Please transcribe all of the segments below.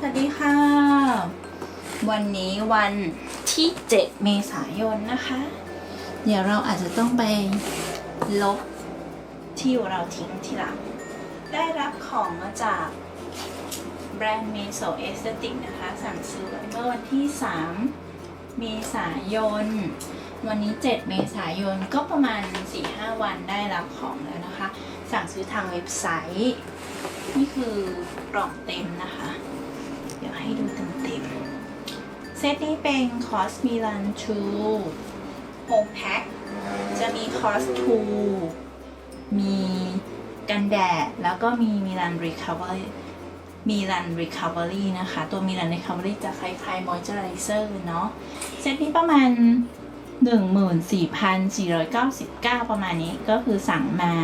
สวัสดีค่ะ วันนี้วันที่ 7 เมษายนนะคะ เดี๋ยวเราอาจจะต้องไปลบที่เราทิ้งทีหลัง ได้รับของมาจากแบรนด์เมโซเอสติกนะคะ สั่งซื้อเมื่อวันที่ 3 เมษายน วันนี้ 7 เมษายนก็ประมาณ 4-5 วันได้รับของแล้วนะคะ สั่งซื้อทางเว็บไซต์ นี่คือกล่องเต็มนะคะ ให้ดูเต็มๆ เซตนี้เป็นคอสมิลันชูโฮมแพ็ค จะมีคอสทูมีกันแดด แล้วก็มีมิลันรีคา v ว r รี่มิลันรีคา v ว r รี่นะคะ ตัวมิลันรีคา v ว r รี่จะคล้ายๆมอยเจอไรเซอร์เนาะเซตนี้ประมาณ 14,499 ประมาณนี้ก็คือสั่งมา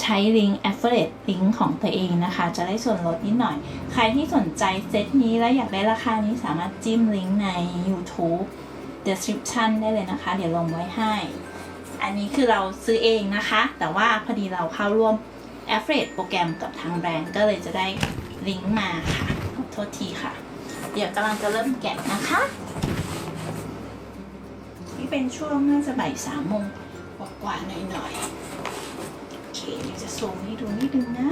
ใช้ลิงก์ affiliate ลิงก์ของตัวเองนะคะ จะได้ส่วนลดนิดหน่อย ใครที่สนใจเซตนี้แล้วอยากได้ราคานี้สามารถจิ้มลิงก์ใน YouTube description ได้เลยนะคะ เดี๋ยวลงไว้ให้ อันนี้คือเราซื้อเองนะคะ แต่ว่าพอดีเราเข้าร่วม affiliate โปรแกรมกับทางแบรนด์ก็เลยจะได้ลิงก์มาค่ะขอโทษทีค่ะ เดี๋ยวกำลังจะเริ่มแกะนะคะนี่เป็นช่วงน่าจะบ่ายสามโมงกว่าๆหน่อยๆ เดี๋ยวจะซูมให้ดูนิดนึงนะ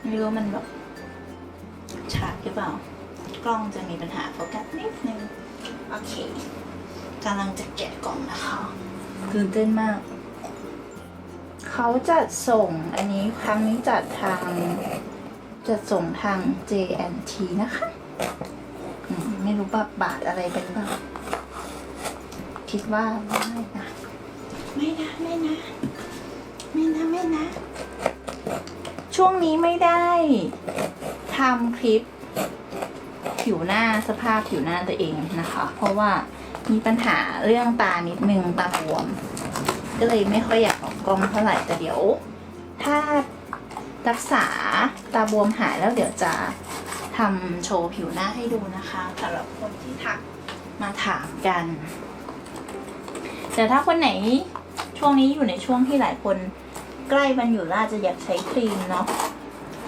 ไม่รู้มันแบบชัดหรือเปล่า กล้องจะมีปัญหาโฟกัสนิดนึง โอเคกำลังจะแกะกล่องนะคะตื่นเต้นมาก เขาจัดส่งอันนี้ครั้งนี้จัดทางจะส่งทาง JNT นะคะ ไม่รู้ว่าบาทอะไรเป็นบ้าง คิดว่าไม่นะไม่นะไม่นะไม่นะไม่นะ ช่วงนี้ไม่ได้ทำคลิป ผิวหน้าสภาพผิวหน้าตัวเองนะคะ เพราะว่ามีปัญหาเรื่องตานิดนึงตาบวม ก็เลยไม่ค่อยอยากออกกล้องเท่าไหร่แต่เดี๋ยว ถ้ารักษาตาบวมหายแล้วเดี๋ยวจะทำโชว์ผิวหน้าให้ดูนะคะสำหรับคนที่ทักมาถามกัน แต่ถ้าคนไหนช่วงนี้อยู่ในช่วงที่หลายคนใกล้วันอยู่ล้วอาจะอยากใช้ครีมเนาะ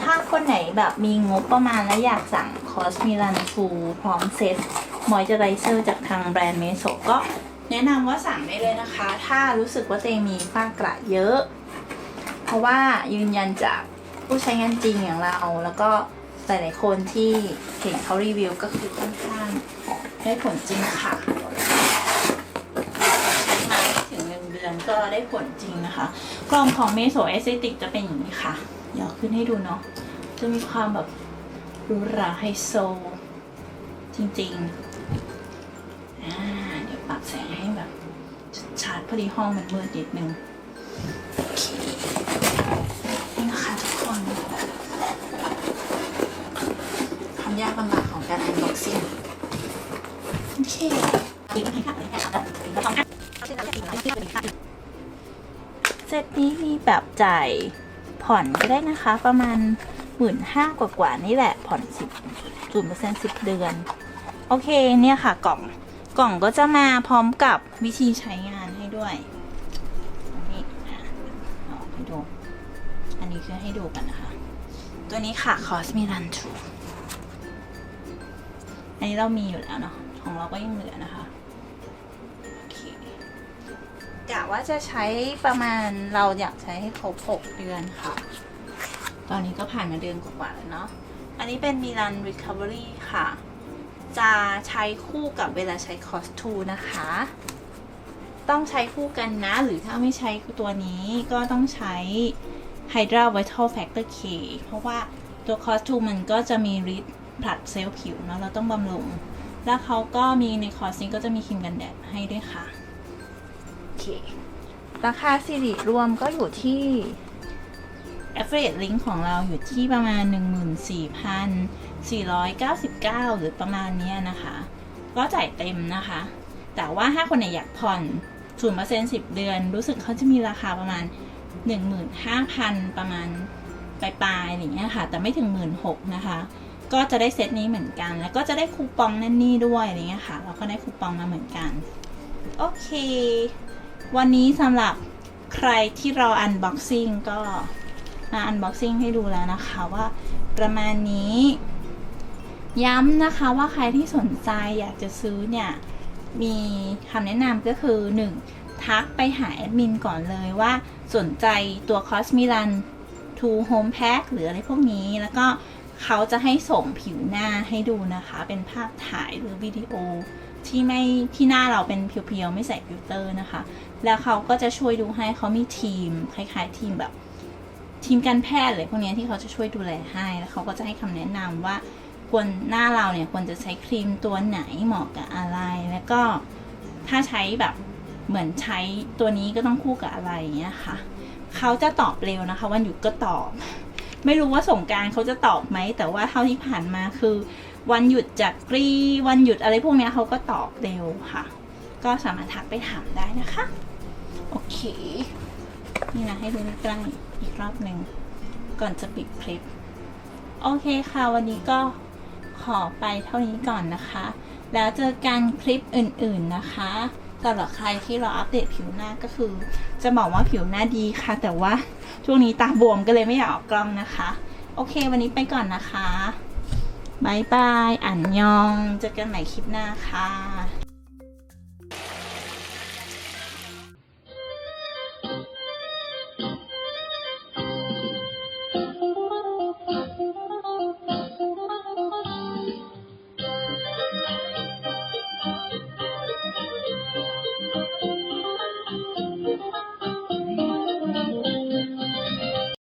ถ้าคนไหนแบบมีงบประมาณและอยากสั่งคอสมิลันทูพร้อมเซตมอยเจอไรเซอร์จากทางแบรนด์เมโซก็แนะนำว่าสั่งได้เลยนะคะ ถ้ารู้สึกว่าตัวเองมีฝ้ากระเยอะ เพราะว่ายืนยันจากผู้ใช้งานจริงอย่างเรา แล้วก็หลายๆคนที่เห็นเขารีวิวก็คือค่อนข้างได้ผลจริงค่ะใช้มาไม่ถึงห พอนก็ได้ผลจริงนะคะ กล่องของเมโซเอสเติกจะเป็นอย่างนี้ค่ะเดี๋ยวขึ้นให้ดูเนาะจะมีความแบบหรูหราไฮโซ จริงๆเดี๋ยวปรับแสงให้แบบชัดๆพอดีห้องมันมืดนิดนึงนี่นะคะทุกคนความยากลำบากของการอันบ็อกซิ่งโอเคะ เซตนี้มีแบบจ่ายผ่อนก็ได้นะคะ ประมาณหมื่นห้ากว่าๆนี่แหละผ่อนสิบศูนย์เปอร์เซ็นต์สิบเดือน โอเคเนี่ยค่ะกล่องกล่องก็จะมาพร้อมกับวิธีใช้งานให้ด้วยนนี้อะเอาให้ดู อันนี้คือให้ดูกันนะคะ ตัวนี้ค่ะ Cosmi Run t อันนี้เรามีอยู่แล้วเนาะของเราก็ยังเหลือนะคะ กะว่าจะใช้ประมาณเราอยากใช้ให้ครบ 6 เดือนค่ะ ตอนนี้ก็ผ่านมาเดือนกว่าแล้วเนาะ อันนี้เป็น Milan Recovery ค่ะ จะใช้คู่กับเวลาใช้คอสทูนะคะ ต้องใช้คู่กันนะ หรือถ้าไม่ใช้ตัวนี้ก็ต้องใช้ Hydra Vital Factor K เพราะว่าตัวคอสทูมันก็จะมีฤทธิ์ผลัดเซลล์ผิวเนาะเราต้องบำรุง แล้วเขาก็มีในคอร์สนี้ก็จะมีครีมกันแดดให้ด้วยค่ะ เค ราคาสิริรวมก็อยู่ที่ affiliate link ของเราอยู่ที่ประมาณ 14,499 หรือประมาณนี้นะคะ ก็จ่ายเต็มนะคะ แต่ว่าถ้าคนไหนอยากผ่อน0% 10 เดือน รู้สึกเขาจะมีราคาประมาณ 15,000 ประมาณปลายๆอย่างเงี้ยค่ะ แต่ไม่ถึง 16,000นะคะ ก็จะได้เซตนี้เหมือนกัน แล้วก็จะได้คูปองนั่นนี่ด้วยอะไรเงี้ยค่ะ เราก็ได้คูปองมาเหมือนกัน โอเค วันนี้สำหรับใครที่รออันบ็อกซิ่งก็มาอันบ็อกซิ่งให้ดูแล้วนะคะว่าประมาณนี้ ย้ำนะคะว่าใครที่สนใจอยากจะซื้อเนี่ย มีคำแนะนำก็คือ 1. ทักไปหาแอดมินก่อนเลยว่าสนใจตัวคอสมิลัน to home pack หรืออะไรพวกนี้แล้วก็เขาจะให้ส่งผิวหน้าให้ดูนะคะ เป็นภาพถ่ายหรือวิดีโอ ที่ไม่ที่หน้าเราเป็นเพียวๆไม่ใส่ฟิลเตอร์นะคะ แล้วเขาก็จะช่วยดูให้เขามีทีมคล้ายๆทีมแบบ ทีมการแพทย์อะไรพวกนี้ที่เขาจะช่วยดูแลให้แล้วเขาก็จะให้คำแนะนำว่าควรหน้าเราเนี่ยควรจะใช้ครีมตัวไหนเหมาะกับอะไร แล้วก็ถ้าใช้แบบเหมือนใช้ตัวนี้ก็ต้องคู่กับอะไรอย่างเงี้ยค่ะเขาจะตอบเร็วนะคะ วันหยุดก็ตอบ ไม่รู้ว่าสงการเขาจะตอบไหมแต่ว่าเท่าที่ผ่านมาคือ วันหยุดจากกรีวันหยุดอะไรพวกเนี้ยเขาก็ตอบเร็วค่ะ ก็สามารถทักไปถามได้นะคะ โอเค นี่นะให้ดูใกล้ๆอีกรอบหนึ่งก่อนจะปิดคลิป โอเคค่ะ วันนี้ก็ขอไปเท่านี้ก่อนนะคะ แล้วเจอกันคลิปอื่นๆนะคะสำหรับใครที่รออัปเดตผิวหน้าก็คือ จะบอกว่าผิวหน้าดีค่ะ แต่ว่าช่วงนี้ตาบวมก็เลยไม่อยากออกกล้องนะคะ โอเค วันนี้ไปก่อนนะคะ บายบาย อันยอง เจอกันใหม่คลิปหน้าค่ะ